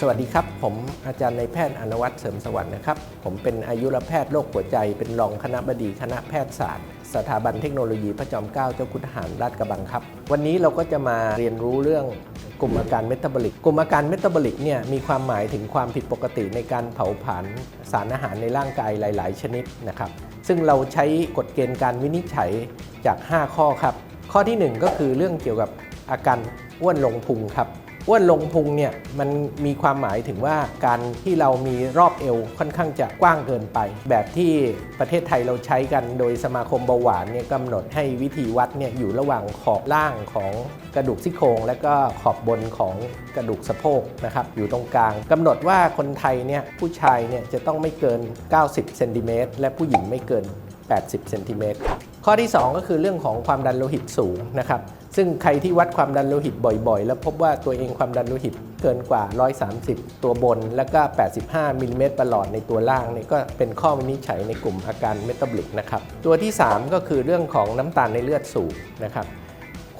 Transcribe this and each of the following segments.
สวัสดีครับ ผมอาจารย์ในายแพทย์อนวัตรเสริมสวัสดิ์นะครับ ผมเป็นอายุรแพทย์โรคหัวใจ เป็นรองคณะบดีคณะแพทยศาสตร์ สถาบันเทคโนโลยีพระจอมเกล้าเจ้าคุณทหารราชกระบังครับ วันนี้เราก็จะมาเรียนรู้เรื่องกลุ่มอาการเมตาบอลิก กลุ่มอาการเมตาบอลิกเนี่ยมีความหมายถึงความผิดปกติในการเผาผลาญสารอาหารในร่างกายหลาย ๆ ชนิดนะครับ ซึ่งเราใช้กฎเกณฑ์การวินิจฉัยจาก 5 ข้อครับ ข้อทีหนึ่1 ก็คือเรื่องเกี่ยวกับอาการอ้วนลงพุงครับ อ้วนลงพุงเนี่ยมันมีความหมายถึงว่าการที่เรามีรอบเอวค่อนข้างจะกว้างเกินไป แบบที่ประเทศไทยเราใช้กันโดยสมาคมเบาหวานเนี่ยกำหนดให้วิธีวัดเนี่ยอยู่ระหว่างขอบล่างของกระดูกซี่โครง และก็ขอบบนของกระดูกสะโพกนะครับอยู่ตรงกลางกำหนดว่าคนไทยเนี่ยผู้ชายเนี่ยจะต้องไม่เกิน 90 เซนติเมตรและผู้หญิงไม่เกิน 80 เซนติเมตร ข้อที่ 2 ก็คือเรื่องของความดันโลหิตสูงนะครับ ซึ่งใครที่วัดความดันโลหิตบ่อยๆ แล้วพบว่าตัวเองความดันโลหิตเกินกว่า 130 ตัวบน แล้วก็ 85มิลลิเมตรประหลอดในตัวล่างนี่ก็เป็นข้อวินิจฉัยในกลุ่มอาการเมตาบลิกนะครับ ตัวที่ 3 ก็คือเรื่องของน้ำตาลในเลือดสูงนะครับ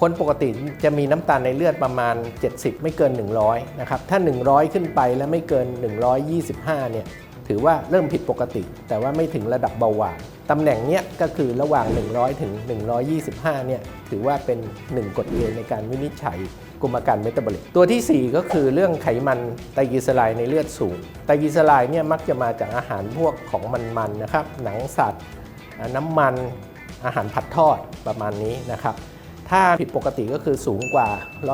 คนปกติจะมีน้ำตาลในเลือดประมาณ 70 ไม่เกิน 100 นะครับ ถ้า 100 ขึ้นไปแล้วไม่เกิน 125 เนี่ย ถือว่าเริ่มผิดปกติ แต่ว่าไม่ถึงระดับเบาหวานตำแหน่งเนี้ยก็คือระหว่าง 100 ถึง 125 เนี่ยถือว่าเป็น 1 กฎเกณฑ์ในการวินิจฉัยกลุ่มอาการเมตาบอลิกตัวทีสี่ 4 ก็คือเรื่องไขมันไตรกลีเซอไรด์ในเลือดสูงไตรกลีเซอไรด์เนี่ยมักจะมาจากอาหารพวกของมันๆนะครับหนังสัตว์ น้ำมันอาหารผัดทอดประมาณนี้นะครับถ้าผิดปกติก็คือสูงกว่า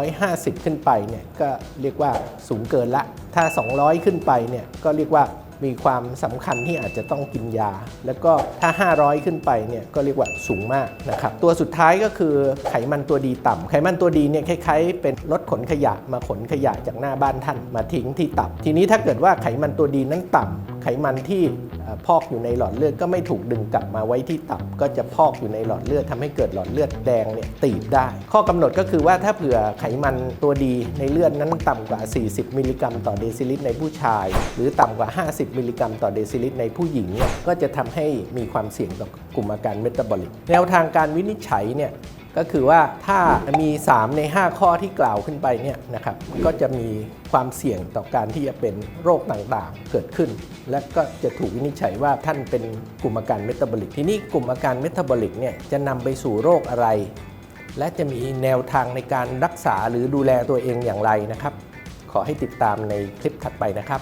150 ขึ้นไปเนี่ยก็เรียกว่าสูงเกินละ ถ้า 200 ขึ้นไปเนี่ยก็เรียกว่า มีความสำคัญที่อาจจะต้องกินยา แล้วก็ถ้า 500 ขึ้นไปเนี่ยก็เรียกว่าสูงมากนะครับตัวสุดท้ายก็คือไขมันตัวดีต่ำไขมันตัวดีเนี่ยคล้ายๆ เป็นรถขนขยะมาขนขยะจากหน้าบ้านท่านมาทิ้งที่ตับ ทีนี้ถ้าเกิดว่าไขมันตัวดีนั้นต่ำ ไขมันที่พอกอยู่ในหลอดเลือดก็ไม่ถูกดึงกลับมาไว้ที่ตับ ก็จะพอกอยู่ในหลอดเลือดทำให้เกิดหลอดเลือดแดงเนี่ยตีบได้ ข้อกำหนดก็คือว่าถ้าเผื่อไขมันตัวดีในเลือดนั้นต่ำกว่า 40 มิลลิกรัมต่อเดซิลิตรในผู้ชาย หรือต่ำกว่า 50 มิลลิกรัมต่อเดซิลิตรในผู้หญิงเนี่ยก็จะทำให้มีความเสี่ยงต่อกลุ่มอาการเมตาบอลิกแนวทางการวินิจฉัยเนี่ย ก็คือว่าถ้ามี 3 ใน 5 ข้อที่กล่าวขึ้นไปเนี่ยนะครับก็จะมีความเสี่ยงต่อการที่จะเป็นโรคต่างๆเกิดขึ้น และก็จะถูกวินิจฉัยว่าท่านเป็นกลุ่มอาการเมตาบอลิกทีนี้กลุ่มอาการเมตาบอลิกเนี่ยจะนำไปสู่โรคอะไร และจะมีแนวทางในการรักษาหรือดูแลตัวเองอย่างไรนะครับ ขอให้ติดตามในคลิปถัดไปนะครับ